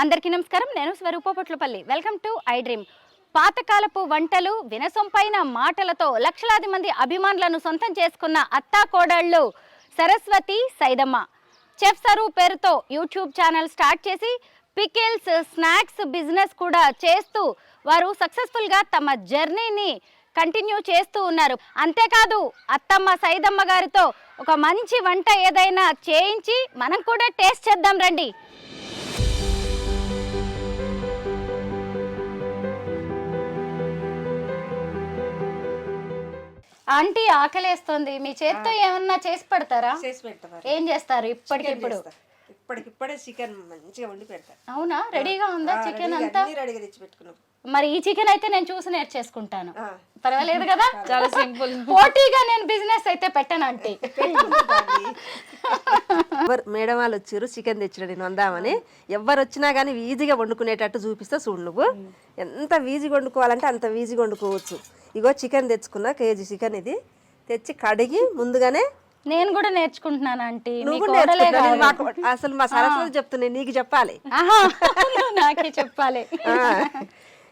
అందరికీ నమస్కారం. నేను Swaroopa Potlapalli. Welcome to I dream పాతకాలపు వంటలు వినసొంపైన మాటలతో లక్షలాది మంది అభిమానులను సొంతం చేసుకున్న అత్తా కోడళ్ళు సరస్వతి సైదమ్మ. చెఫ్ సరు పేరుతో యూట్యూబ్ ఛానల్ స్టార్ట్ చేసి పికిల్స్ స్నాక్స్ బిజినెస్ కూడా చేస్తూ వారు సక్సెస్ఫుల్గా తమ జర్నీని కంటిన్యూ చేస్తూ ఉన్నారు. అంతేకాదు అత్తమ్మ సైదమ్మ గారితో ఒక మంచి వంట ఏదైనా చేయించి మనం కూడా టేస్ట్ చేద్దాం రండి. ఆంటీ ఆకలేస్తుంది. మీ చేత్తో ఏమన్నా చేసి పెడతారా? చేసి పెడతా ఏం చేస్తారు ఇప్పటికిప్పుడు? ఇప్పటికిప్పుడే చికెన్ మంచిగా వండి పెడతా. అవునా? రెడీగా ఉందా చికెన్ అంతా? రెడీగా తెచ్చి పెట్టుకున్నాం మరి ఈ చికెన్ అయితే నేను చూసి నేర్చేసుకుంటాను. పర్వాలేదు కదా? చాలా సింపుల్. పోటీగా నేను బిజినెస్ అయితే పెట్టను ఆంటీ. ఎవరు మేడం వాళ్ళు వచ్చారు చికెన్ తెచ్చిన నేను వందామని. ఎవరు వచ్చినా కానీ ఈజీగా వండుకునేటట్టు చూపిస్తా చూడు నువ్వు. ఎంత ఈజీగా వండుకోవాలంటే అంత ఈజీగా వండుకోవచ్చు. ఇగో చికెన్ తెచ్చుకున్నా కేజీ చికెన్ ఇది. తెచ్చి కడిగి ముందుగానే నేను కూడా నేర్చుకుంటున్నాను ఆంటీ. మీ నువ్వు కోడలే నేర్చుకుంటా, నేను కాదు. మాకు అసలు మా సరస్వతి చెప్తున్నా నీకు చెప్పాలి. ఆహా, నువ్వు నాకే చెప్పాలి. ఆ,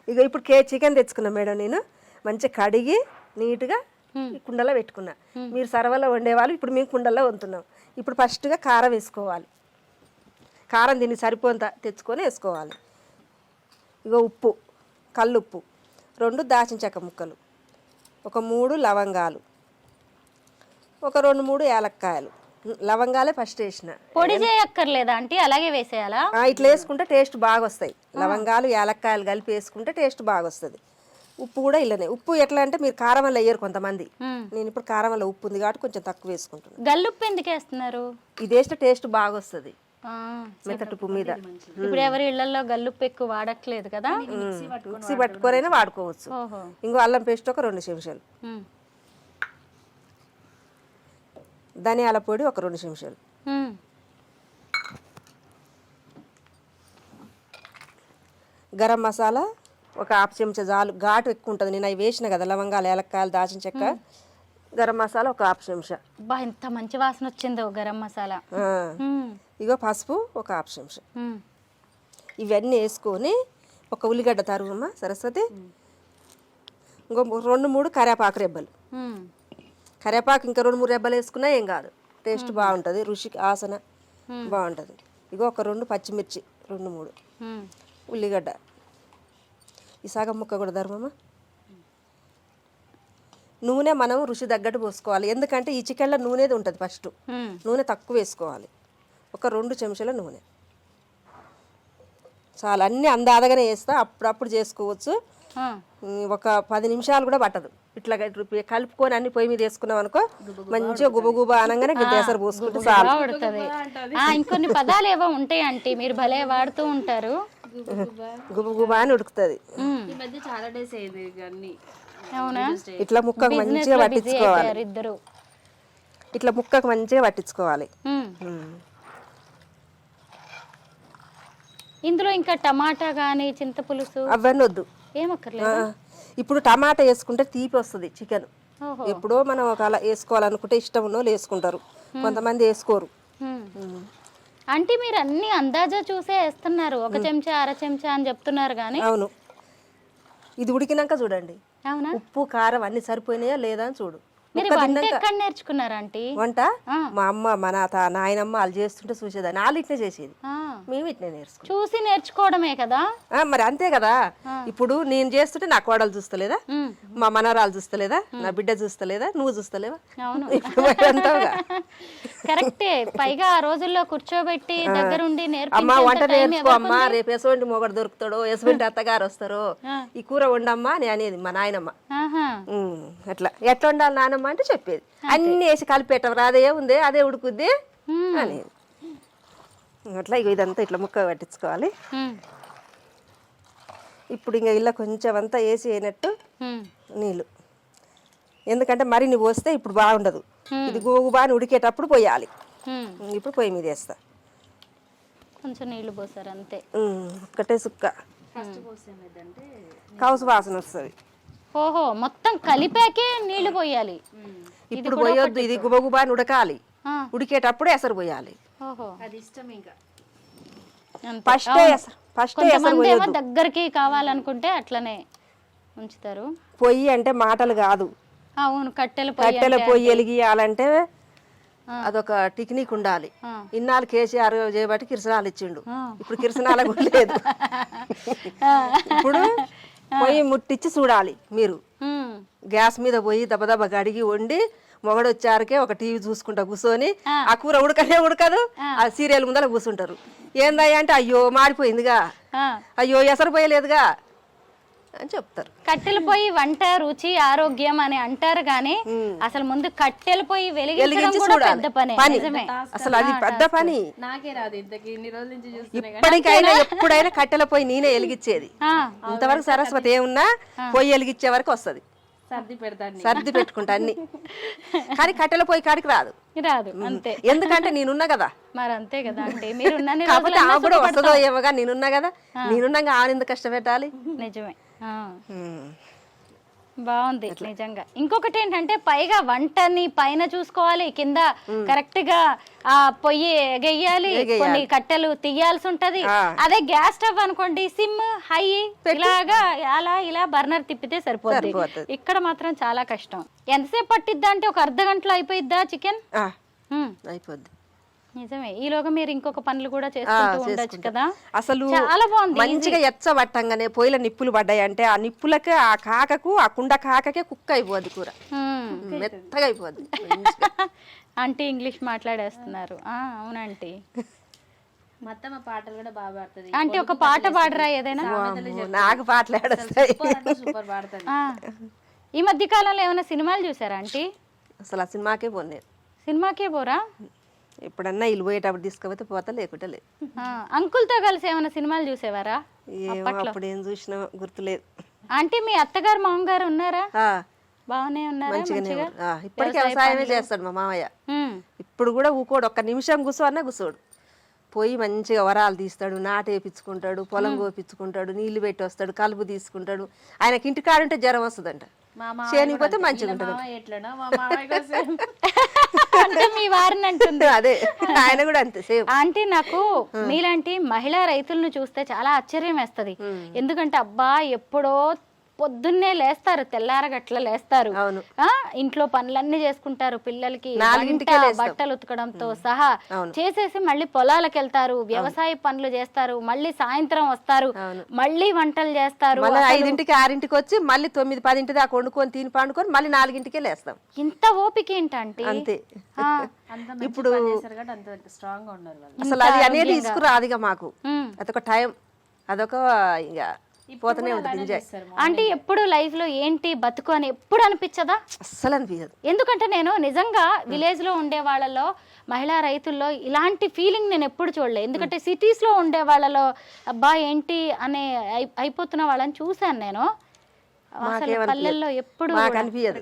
ఇగో ఇప్పుడు కే చికెన్ తెచ్చుకున్నా మేడం నేను. మంచిగా కడిగి నీట్గా ఈ కుండలో పెట్టుకున్నా. మీరు సర్వలో వండేవాళ్ళు ఇప్పుడు మేము కుండల్లో వండుతున్నాం. ఇప్పుడు ఫస్ట్గా కారం వేసుకోవాలి. కారం దీన్ని సరిపోంత తెచ్చుకొని వేసుకోవాలి. ఇగో ఉప్పు కల్లుప్పు. రెండు దాచిన చెక్క ముక్కలు. ఒక మూడు లవంగాలు. ఒక రెండు మూడు యాలక్కాయలు. లవంగాలే ఫస్ట్ వేసిన. పొడి చేయక్కర్లేదా ఆంటీ? అలాగే వేసేయాలా? ఆ, ఇట్లా వేసుకుంటే టేస్ట్ బాగా వస్తాయి లవంగాలు యాలక్కాయలు కలిపి వేసుకుంటే టేస్ట్ బాగా వస్తుంది ఉప్పు కూడా ఇల్లనే ఉప్పు ఎట్లా అంటే మీరు కారం వల్ల వేయరు కొంతమంది. నేను ఇప్పుడు కారం వల్ల ఉప్పు ఉంది కాబట్టి కొంచెం తక్కువ వేసుకుంటున్నాను గల్లుప్పు ఎందుకు వేస్తున్నారు? ఇది వేస్తే టేస్ట్ బాగా వస్తుంది ఆ, మెత్తటి ఉప్పు మీద. ఇప్పుడు ఎవరి ఇళ్ళలో గల్లుప్పు ఎక్కువ వాడట్లేదు కదా? మిక్సీ పట్టుకొనైనా వాడుకోవచ్చు. ఓహో. ఇంకో అల్లం పేస్ట్ ఒక రెండు చెంచాలు ఉమ్. ధనియాల పొడి ఒక రెండు చెంచాలు ఉమ్. గరం మసాలా ఒక హాఫ్ చెంచా చాలు ఘాటు ఎక్కువ ఉంటుంది. నేను అవి వేసిన కదా లవంగాలు ఏలక్కాయలు దాచిన చెక్క. గరం మసాలా ఒక హాఫ్ చెంచా. అబ్బా ఎంత మంచి వాసన వచ్చిందో గరం మసాలా. ఇగో పసుపు ఒక హాఫ్ చెంచా. ఇవన్నీ వేసుకొని ఒక ఉల్లిగడ్డ తరుగుమ్మ సరస్వతి. ఇంకో రెండు మూడు కరివేపాకు రెబ్బలు. ఉమ్. కరివేపాకు ఇంకా రెండు మూడు రెబ్బలు వేసుకున్నా ఏం కాదు. టేస్ట్ బాగుంటుంది. రుచికి ఆసన బాగుంటుంది. ఇగో ఒక రెండు పచ్చిమిర్చి రెండు మూడు. ఉల్లిగడ్డ. ఈ సగం ముక్క కూడా ధర్మమ్మ నూనె మనం రుచి తగ్గట్టు పోసుకోవాలి. ఎందుకంటే ఈ చికెన్లో నూనెది ఉంటుంది ఫస్ట్. నూనె తక్కువ వేసుకోవాలి. ఒక రెండు చెంచాల నూనె. చాలా అన్నీ అందాదగానే వేస్తా అప్పుడప్పుడు చేసుకోవచ్చు. ఒక పది నిమిషాలు కూడా పట్టదు. ఇట్లా కలుపుకొని అన్ని పొయ్యి మీద వేసుకున్నాం అనుకో మంచిగా గుబగుబ అనగానే గిద్ద ఎసరు పోసుకుంటే ఇంకొన్ని పదాలు ఏవో ఉంటాయి ఆంటీ మీరు భలే వాడుతూ ఉంటారు. గుబగుబ అని ఉడుకుతుంది. అవునా? ఇట్లా ముక్కకు మంచిగా పట్టించుకోవాలి. ఇద్దరు. ఇట్లా ముక్కకు మంచిగా పట్టించుకోవాలి. ఇందులో ఇంకా టమాటా గానీ చింతపులుసు? అవన్నీ వద్దు ఏమక్కర్లేదు ఇప్పుడు టమాటా వేసుకుంటే తీపి వస్తుంది చికెన్. ఎప్పుడో మనం ఒక అలా వేసుకోవాలనుకుంటే ఇష్టం ఉన్న వాళ్ళు వేసుకుంటారు కొంతమంది వేసుకోరు. అంటే మీరు అన్ని అందాజా చూసే వేస్తున్నారు. ఒక చెంచా అర చెంచా అని చెప్తున్నారు కానీ అవును. ఇది ఉడికినాక చూడండి. అవునా? ఉప్పు కారం అన్ని సరిపోయినాయా లేదా అని చూడు. నేర్చుకున్నారు వంట. మా అమ్మ మా నా తా- నాయనమ్మ వాళ్ళు చేస్తుంటే చూసేదాన్ని. వాళ్ళు ఇట్నే చేసేది. మేము నేర్చుకున్నాం. చూసి నేర్చుకోవడమే కదా? ఆ, మరి అంతే కదా. ఇప్పుడు నేను చేస్తుంటే నా కోడలు చూస్తలేదా. మా మనరాలు చూస్తలేదా? నా బిడ్డ చూస్తలేదా? నువ్వు చూస్తలేవా? కరెక్టే. పైగా ఆ రోజుల్లో కూర్చోబెట్టి దగ్గరుండి అమ్మా వంట నేర్చుకో అమ్మా రేపు ఎసవంటి మొగడు దొరుకుతాడో ఎసవంటి అత్తగారు వస్తారో. ఈ కూర వండమ్మా అని అనేది మా నాయనమ్మ. అట్లా. ఎట్లా వండాలి నానమ్మ అంటే చెప్పేది. అన్ని వేసి కలిపేటం అదే ఉంది అదే ఉడుకుద్ది. అనేది. అట్లా ఇగో ఇదంతా ఇట్లా ముక్క పట్టించుకోవాలి. ఇప్పుడు ఇంకా ఇలా కొంచెం అంతా వేసి అయినట్టు. నీళ్ళు. ఎందుకంటే మరిన్ని పోస్తే ఇప్పుడు బాగుండదు. ఇది గోగు బాగా ఉడికేటప్పుడు పోయాలి. ఇప్పుడు పొయ్యి మీద వేస్తా. కొంచెం నీళ్ళు పోసారు అంతే. ఒక్కటే సుక్క. కౌసు వాసన వస్తుంది. ఓహో మొత్తం కలిపాకే నీళ్ళు పోయాలి. ఇప్పుడు పోయొద్దు ఇది గుబగుబా ఉడకాలి. ఉడికేటప్పుడు ఎసరు పోయాలి. ఓహో. అది ఇష్టం ఇంకా. అంతే. ఫస్ట్ అవును. ఎసరు ఫస్ట్ కొంతమంది ఏమో దగ్గరికి కావాలనుకుంటే అట్లనే ఉంచుతారు. పొయ్యి అంటే మాటలు కాదు. అవును కట్టెల పొయ్యి కట్టెల పొయ్యి వెలిగియాలంటే అదొక టెక్నిక్ ఉండాలి. ఇన్నాళ్ళు కేసీఆర్ చేయబట్టి కిరసనాలు ఇచ్చిండు. ఇప్పుడు కిరసనాల కూడా లేదు. ఇప్పుడు పొయ్యి ముట్టించి చూడాలి మీరు. గ్యాస్ మీద పోయి దబదబ గడిగి వండి మొగడు వచ్చారకే ఒక టీవీ చూసుకుంటా కూర్చొని ఆ. కూర ఉడకనే ఉడకదు ఆ. సీరియల్ ముందర కూర్చుంటారు. ఏందయ్యా అంటే అయ్యో మాడిపోయిందిగా. అయ్యో ఎసరు పోయలేదుగా. అని చెప్తారు. కట్టెల పొయ్యి వంట రుచి ఆరోగ్యం అని అంటారు కానీ అసలు ముందు కట్టెల పొయ్యి వెలిగించడం వెలిగించి కూడా చూడాలి. పెద్ద పని. పని. నిజమే. అసలు అది పెద్ద పని. నాకే రాదు ఇంతకి ఇన్ని రోజుల నుంచి చూస్తున్నా ఇప్పటికైనా ఎప్పుడైనా కట్టెల పొయ్యి నేనే వెలిగించేది. ఆ, ఇంతవరకు సరస్వతి ఏమున్నా పొయ్యి వెలిగించే వరకు వస్తుంది. సర్ది పెడతాను సర్ది పెట్టుకుంటా అన్ని. కానీ కట్టెల పొయ్యి కాడికి రాదు. రాదు అంతే. ఎందుకంటే నేనున్నా కదా. మరి అంతే కదా అంటే మీరు కాకపోతే ఆమె కూడా వస్తుందో ఏమోగా నేనున్నా కదా. నేనున్నాగా ఆమె ఎందుకు కష్టపెట్టాలి? నిజమే. ఆ. బాగుంది నిజంగా. ఇంకొకటి ఏంటంటే పైగా వంటని పైన చూసుకోవాలి కింద కరెక్ట్గా ఆ పొయ్యి ఎగెయ్యాలి కొన్ని కట్టెలు తీయాల్సి ఉంటది. అదే గ్యాస్ స్టవ్ అనుకోండి సిమ్ హై ఇలాగా అలా ఇలా బర్నర్ తిప్పితే సరిపోతుంది. ఇక్కడ మాత్రం చాలా కష్టం. ఎంతసేపు పట్టిద్దా అంటే ఒక అర్ధ గంటలో అయిపోయిద్దా చికెన్? అయిపోద్ది. నిజమే. ఈలోగా మీరు ఇంకొక పనులు కూడా చేసుకుంటూ ఉండొచ్చు. కదా. అసలు చాలా బాగుంది. మంచిగా ఎచ్చబట్టంగానే పొయ్యిల నిప్పులు పడ్డాయి అంటే ఆ నిప్పులకి ఆ కాకకు ఆ కుండ కాకకే కుక్క అయిపోద్ది కూర. హ్మ్. మెత్తగా అయిపోద్ది. Aunty English మాట్లాడేస్తున్నారు. ఆ, అవునంటీ మొత్తం ఆ పాటలు కూడా బాగా పాడుతుంది. ఆంటీ ఒక పాట పాడరా ఏదైనా? నాకు పాటలు ఏడొస్తాయి. సూపర్ పాడుతుంది. ఈ మధ్య కాలంలో ఏమైనా సినిమాలు చూసారా ఆంటీ? అసలు ఆ సినిమాకే పోలేదు సినిమాకే పోరా? ఎప్పుడన్నా ఇల్లు పోయేటప్పుడు తీసుకుపోతే పోతా లేకుంటే లేదు. ఆ, అంకుల్తో కలిసి ఏమైనా సినిమాలు చూసేవారా? ఏమో అప్పుడు ఏం చూసినా గుర్తులేదు. ఆంటీ మీ అత్తగారు మామగారు ఉన్నారా? బాగానే ఉన్నారా? మంచిగా? ఇప్పటికీ వ్యవసాయమే చేస్తాడు మా మామయ్య. ఇప్పుడు కూడా ఊకోడు. ఒక్క నిమిషం కూర్చోన్నా కూర్చోడు. పోయి మంచిగా వరాలు తీస్తాడు నాటేపించుకుంటాడు పొలం కోపించుకుంటాడు నీళ్ళు పెట్టి వస్తాడు కలుపు తీసుకుంటాడు. ఆయనకి ఇంటి కాడుంటే జ్వరం వస్తుందంట. మా మామయ్య చేనికి కూడా పోతే అంతే. మంచిగా ఉంటుంది మా మామయ్య కోసం అంటే మీ వారిని అంటుంది. అదే ఆయన కూడా అంతే సేమ్. ఆంటీ నాకు మీలాంటి మహిళా రైతులను చూస్తే చాలా ఆశ్చర్యం వేస్తది. ఎందుకంటే అబ్బా ఎప్పుడో పొద్దున్నే లేస్తారు తెల్లారగట్ల లేస్తారు. అవును. ఆ ఇంట్లో పనులన్నీ చేసుకుంటారు పిల్లలకి. బట్టలు ఉతకడంతో సహా చేసేసి మళ్ళీ పొలాలకు వెళ్తారు వ్యవసాయ పనులు చేస్తారు మళ్ళీ సాయంత్రం వస్తారు మళ్ళీ వంటలు చేస్తారు ఐదింటికి ఆరింటికి వచ్చి మళ్ళీ తొమ్మిది పదింటి దాకా వండుకొని తిని పండుకొని మళ్ళీ నాలుగింటికే లేస్తాం. ఇంత ఓపిక ఏంటంటే? అంతే. వాళ్ళు. అసలు అది అనేది ఇసుకురాదిగా మాకు. అదొక టైం అదొక ఇక పోతూనే ఉంటుంది ఎంజాయ్ ఆంటీ ఎప్పుడు లైఫ్లో ఏంటి బతుకు అని ఎప్పుడు అనిపించదా? అస్సలు అనిపించదు ఎందుకంటే నేను నిజంగా విలేజ్లో ఉండే వాళ్ళలో మహిళా రైతుల్లో ఇలాంటి ఫీలింగ్ నేను ఎప్పుడు చూడలే. ఎందుకంటే సిటీస్లో ఉండే వాళ్ళలో అబ్బా ఏంటి? అనే అయి- అయిపోతున్న వాళ్ళని చూశాను నేను. పల్లెల్లో ఎప్పుడు మాకు అనిపించదు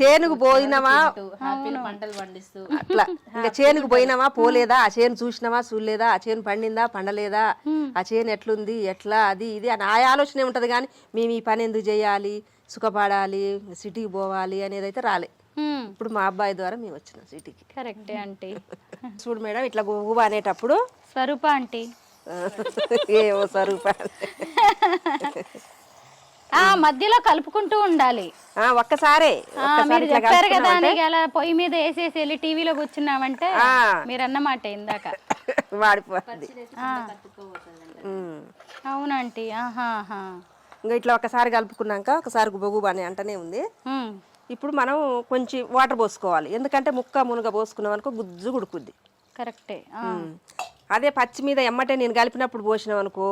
చేనుకు పోయినామా హ్యాపీగా పంటలు పండిస్తూ. అట్లా. ఇంకా చేనుకు పోయినామా పోలేదా? ఆ చేను చూసినామా చూడలేదా? ఆ చేను పండిందా? పండలేదా? ఆ చేను ఎట్లుంది? ఎట్లా? అది ఇది అని ఆ ఆలోచనే ఉంటది కానీ మేము ఈ పని ఎందుకు చేయాలి? సుఖపడాలి? సిటీకి పోవాలి అనేది అయితే రాలే ఇప్పుడు మా అబ్బాయి ద్వారా మేము వచ్చినాం సిటీకి. కరెక్టే ఆంటీ. చూడు మేడం ఇట్లా గువ్వ అనేటప్పుడు స్వరూప ఆంటీ. ఏవో స్వరూపాలు ఆ మధ్యలో కలుపుకుంటూ ఉండాలి. ఆ, ఒక్కసారే ఆ, మీరు చెప్పారు కదా నీకు అలా పొయ్యి మీద వేసేసి వెళ్ళి టీవీలో కూర్చున్నామంటే ఆ. మీరు అన్నమాట ఇందాక. వాడిపోతుంది. ఉమ్. అవునంటీ ఇంకా ఇట్లా ఒకసారి కలుపుకున్నాక ఒకసారి గుబగుబ అని అంటనే ఉంది. ఇప్పుడు మనం కొంచెం వాటర్ పోసుకోవాలి. ఎందుకంటే ముక్క మునుగ పోసుకున్నాం అనుకో గుజ్జు గుడుకుద్ది. కరెక్టే ఆ. అదే పచ్చి మీద ఎమ్మటే నేను కలిపినప్పుడు పోసినాం అనుకో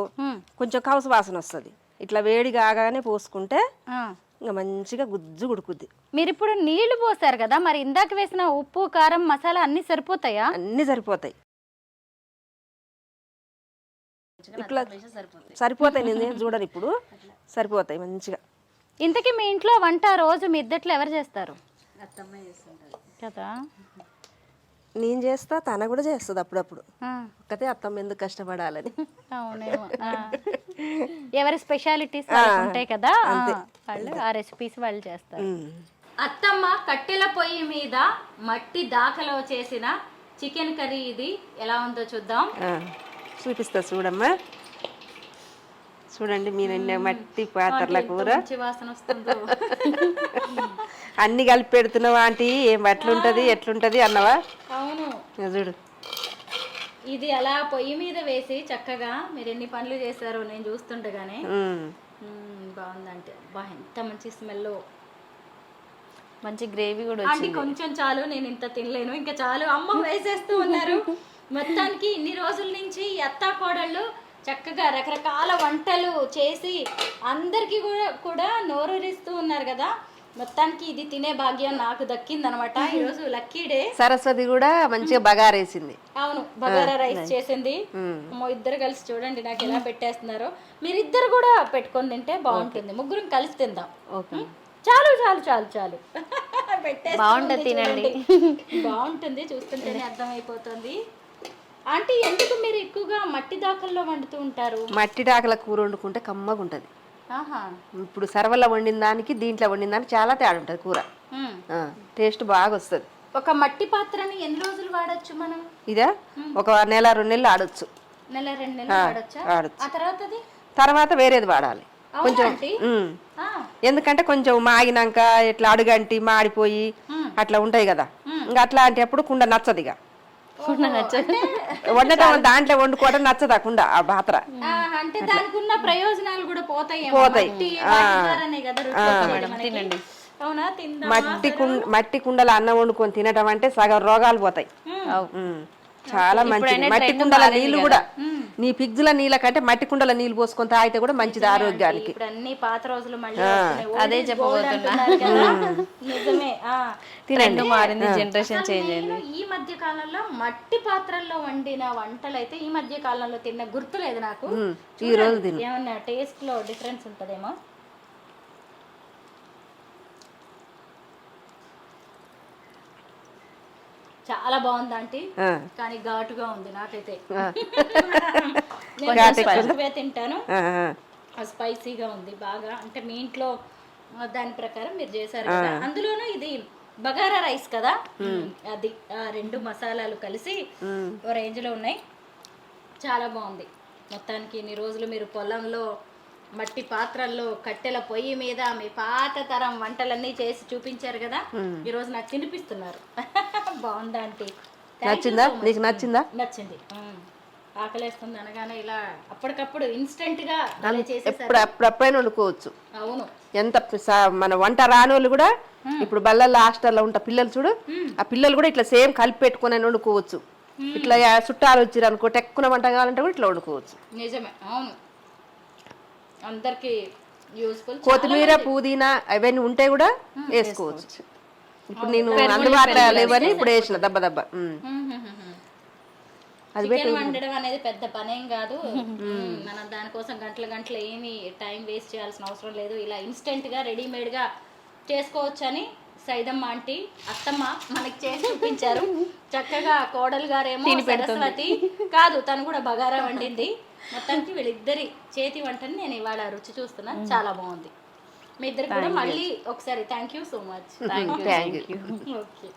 కొంచెం కవస వాసన వస్తుంది. ఇట్లా వేడి కాగానే పోసుకుంటే ఆ. ఇంకా మంచిగా గుజ్జు గుడుకుద్ది మీరు ఇప్పుడు నీళ్ళు పోసారు కదా మరి ఇందాక వేసిన ఉప్పు కారం మసాలా అన్ని సరిపోతాయా? అన్నీ సరిపోతాయి. ఇట్లా సరిపోతుంది సరిపోతాయి. నేను చూడను ఇప్పుడు. సరిపోతాయి మంచిగా. ఇంతకీ మీ ఇంట్లో వంట రోజు మీ ఇద్దట్లో ఎవరు చేస్తారు? కదా. నేను చేస్తా తన కూడా చేస్తుంది అప్పుడప్పుడు. ఒక్కతే అత్తమ్మ ఎందుకు కష్టపడాలని. అవునేమో. ఎవరి స్పెషాలిటీస్ ఉంటాయి కదా వాళ్ళు ఆ రెసిపీస్ వాళ్ళు చేస్తారు. అత్తమ్మ కట్టెల పొయ్యి మీద మట్టి దాకలో చేసిన చికెన్ కర్రీ ఇది ఎలా ఉందో చూద్దాం. చూపిస్తా చూడమ్మా. చూడండి మీరు ఎన్ని మట్టి పాత్రల కూర. మంచి వాసన వస్తుందో. అన్ని కలిపి పెడుతున్నావా ఆంటీ? ఏం ఎట్లుంటది ఎట్లుంటది అన్నవా? అవును. చూడు. ఇది అలా పొయ్యి మీద వేసి చక్కగా మీరు ఎన్ని పనులు చేశారో నేను చూస్తుండగానే. బాగుందంటే. బా ఎంత మంచి స్మెల్ మంచి గ్రేవీ కూడా ఆంటీ కొంచెం చాలు నేను ఇంత తినలేను. ఇంకా చాలు అమ్మ వేసేస్తూ ఉన్నారు. మొత్తానికి ఇన్ని రోజుల నుంచి ఈ అత్తా కోడళ్ళు చక్కగా రకరకాల వంటలు చేసి అందరికీ కూడా కూడా నోరూరిస్తూ ఉన్నారు కదా. మొత్తానికి ఇది తినే భాగ్యం నాకు దక్కిందనమాట. ఈరోజు లక్కీ డే. సరస్వతి కూడా మంచిగా బగారేసింది. అవును బగారా రైస్ చేసింది. ఇద్దరు కలిసి చూడండి నాకు ఎలా పెట్టేస్తున్నారో. మీరిద్దరు కూడా పెట్టుకొని తింటే బాగుంటుంది. ముగ్గురం కలిసి తిందాం. ఓకే. చాలు చాలు చాలు చాలు. పెట్టేస్తుంది బాగుంటది తినండి. బాగుంటుంది చూస్తుంటేనే అర్థమైపోతుంది. ఆంటీ ఎందుకు మీరు ఎక్కువగా మట్టి దాకల్లో వండుతూ ఉంటారు? మట్టి డాకల కూర వండుకుంటే కమ్మగా ఉంటుంది ఆహా. ఇప్పుడు సర్వలో వండిన దానికి దీంట్లో వండిన దానికి చాలా తేడా ఉంటుంది కూర. ఉమ్. టేస్ట్ బాగా వస్తుంది ఒక మట్టి పాత్రని ఎన్ని రోజులు వాడొచ్చు మనం? ఇదా? ఒక నెల రెండు నెలలు ఆడొచ్చు. నెల రెండు నెలలు వాడొచ్చా ఆడొచ్చు. ఆ తర్వాతది? తర్వాత వేరేది వాడాలి. అవునా ఆంటీ? ఉమ్. ఆ, ఎందుకంటే కొంచెం మాగినాక ఇట్లా అడుగంటి మాడిపోయి అట్లా ఉంటాయి కదా. ఇంకా అట్లాంటప్పుడు కుండ నచ్చదు ఇక. వండటం దాంట్లో వండుకోవడం నచ్చదు ఆ పాత్ర. ఆ, అంటే దానికి ఉన్న ప్రయోజనాలు కూడా పోతాయి పోతాయి. మట్టి కుండ మట్టి కుండలో అన్నం వండుకొని తినటం అంటే సగం రోగాలు పోతాయి. చాలా మంచిది. మట్టి కుండల నీళ్ళు కూడా నీ పిగ్జుల నీళ్ళ కంటే మట్టి కుండల నీళ్ళు పోసుకొని తాగితే కూడా మంచిది ఆరోగ్యానికి. ఇప్పుడు అన్ని పాత రోజులు మళ్ళీ. నిజమే ఆ. ట్రెండ్ మారింది జనరేషన్ నేను ఈ మధ్య కాలంలో మట్టి పాత్రల్లో వండిన వంటలు అయితే ఈ మధ్య కాలంలో తిన్న గుర్తులేదు నాకు. ఈ రోజు ఏమన్నా టేస్ట్లో డిఫరెన్స్ ఉంటదేమో? చాలా బాగుంది ఆంటీ. కానీ ఘాటుగా ఉంది నాకైతే. నేను తింటాను. స్పైసీగా ఉంది బాగా. అంటే మీ ఇంట్లో దాని ప్రకారం మీరు చేశారు కదా. అందులోనూ ఇది బగారా రైస్ కదా? అది ఆ రెండు మసాలాలు కలిసి ఓ రేంజ్లో ఉన్నాయి. చాలా బాగుంది. మొత్తానికి ఇన్ని రోజులు మీరు పొలంలో మట్టి పాత్రల్లో కట్టెల పొయ్యి మీద మీ పాత తరం వంటలన్నీ చేసి చూపించారు కదా? ఈ రోజు నాకు తినిపిస్తున్నారు. బాగుందా ఆంటీ నచ్చిందా? నీకు నచ్చిందా? నచ్చింది. ఆకలేస్తుంది అనగానే ఇలా అప్పటికప్పుడు ఇన్స్టెంట్గా ఎప్పుడు అప్పుడప్పుడైనా వండుకోవచ్చు. అవును. ఎంత మన వంట రాని వాళ్ళు కూడా ఇప్పుడు బల్లల్లో హాస్టల్లో ఉంటా పిల్లలు చూడు ఆ పిల్లలు కూడా ఇట్లా సేమ్ కలిపి పెట్టుకొని వండుకోవచ్చు. ఇట్లా చుట్టాలు వచ్చిర్రు అనుకో టెక్కున వంట కావాలంటే కూడా ఇట్లా వండుకోవచ్చు. నిజమే. అవును. అందరికి యూస్ఫుల్ కొత్తిమీర పుదీనా అవన్నీ ఉంటే కూడా వేసుకోవచ్చు. ఇప్పుడు నేను అందుబాటులో లేవని ఇప్పుడు వేసిన దెబ్బ దెబ్బ. అది చికెన్ వండడం అనేది పెద్ద పనేం కాదు. మనం దానికోసం గంటల గంటలు ఏమి టైం వేస్ట్ చేయాల్సిన అవసరం లేదు. ఇలా ఇన్స్టెంట్గా రెడీమేడ్గా చేసుకోవచ్చు అని సైదమ్మ ఆంటీ అత్తమ్మ మనకి చేసి చూపించారు. చక్కగా కోడలు గారేమో సరస్వతి కాదు తను కూడా బగారా వండింది. మొత్తానికి వీళ్ళిద్దరి చేతి వంటని నేను ఇవాళ రుచి చూస్తున్నా. చాలా బాగుంది. మీ ఇద్దరికి కూడా మళ్ళీ ఒకసారి. Thank you so much thank you okay